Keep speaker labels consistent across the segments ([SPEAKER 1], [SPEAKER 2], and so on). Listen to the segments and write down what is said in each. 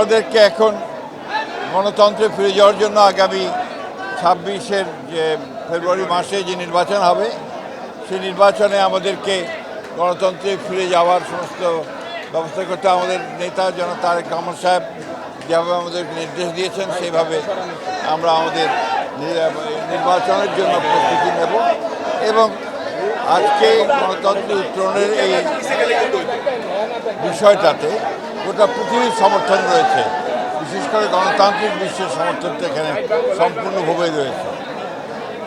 [SPEAKER 1] আমাদেরকে এখন গণতন্ত্রে ফিরে যাওয়ার জন্য আগামী ছাব্বিশের যে ফেব্রুয়ারি মাসে যে নির্বাচন হবে, সেই নির্বাচনে আমাদেরকে গণতন্ত্রে ফিরে যাওয়ার সমস্ত ব্যবস্থা করতে আমাদের নেতা যেন তারেক রহমান সাহেব যেভাবে আমাদেরকে নির্দেশ দিয়েছেন, সেইভাবে আমরা আমাদের নির্বাচনের জন্য প্রস্তুতি নেব এবং আজকে গণতন্ত্রের উত্তরণের এই বিষয়টাতে গোটা পৃথিবীর সমর্থন রয়েছে। বিশেষ করে গণতান্ত্রিক বিশ্বের সমর্থনটা এখানে সম্পূর্ণভাবে রয়েছে।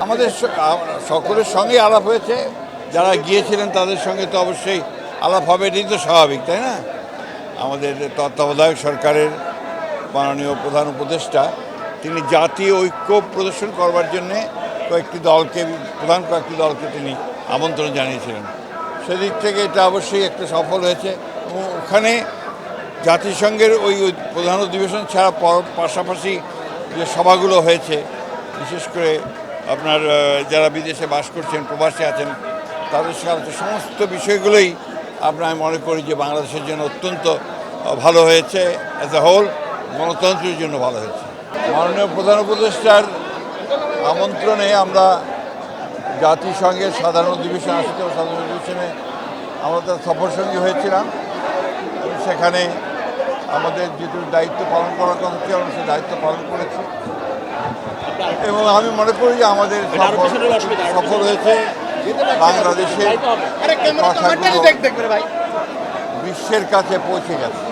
[SPEAKER 1] আমাদের সকলের সঙ্গেই আলাপ হয়েছে। যারা গিয়েছিলেন তাদের সঙ্গে তো অবশ্যই আলাপ হবে, এটাই তো স্বাভাবিক, তাই না? আমাদের তত্ত্বাবধায়ক সরকারের মাননীয় প্রধান উপদেষ্টা, তিনি জাতীয় ঐক্য প্রদর্শন করবার জন্যে কয়েকটি দলকে, প্রধান কয়েকটি দলকে তিনি আমন্ত্রণ জানিয়েছিলেন। সেদিক থেকে এটা অবশ্যই একটা সফল হয়েছে। এবং ওখানে জাতিসংঘের ওই প্রধান অধিবেশন ছাড়া পাশাপাশি যে সভাগুলো হয়েছে, বিশেষ করে আপনার যারা বিদেশে বাস করছেন, প্রবাসী আছেন, তাদের সাথে সমস্ত বিষয়গুলোই আপনার মনে করি যে বাংলাদেশের জন্য অত্যন্ত ভালো হয়েছে। অ্যাজ এ হোল গণতন্ত্রের জন্য ভালো হয়েছে। মাননীয় প্রধান উপদেষ্টার আমন্ত্রণে আমরা জাতিসংঘের সাধারণ অধিবেশন আসতে সাধারণ অধিবেশনে আমরা তার সফর সঙ্গী হয়েছিলাম সেখানে আমাদের যেটুকু দায়িত্ব পালন করার কথা ছিল আমরা সেই দায়িত্ব পালন করেছি। এবং আমি মনে করি যে আমাদের সফল হয়েছে বাংলাদেশের কথাগুলো বিশ্বের কাছে পৌঁছে গেছে।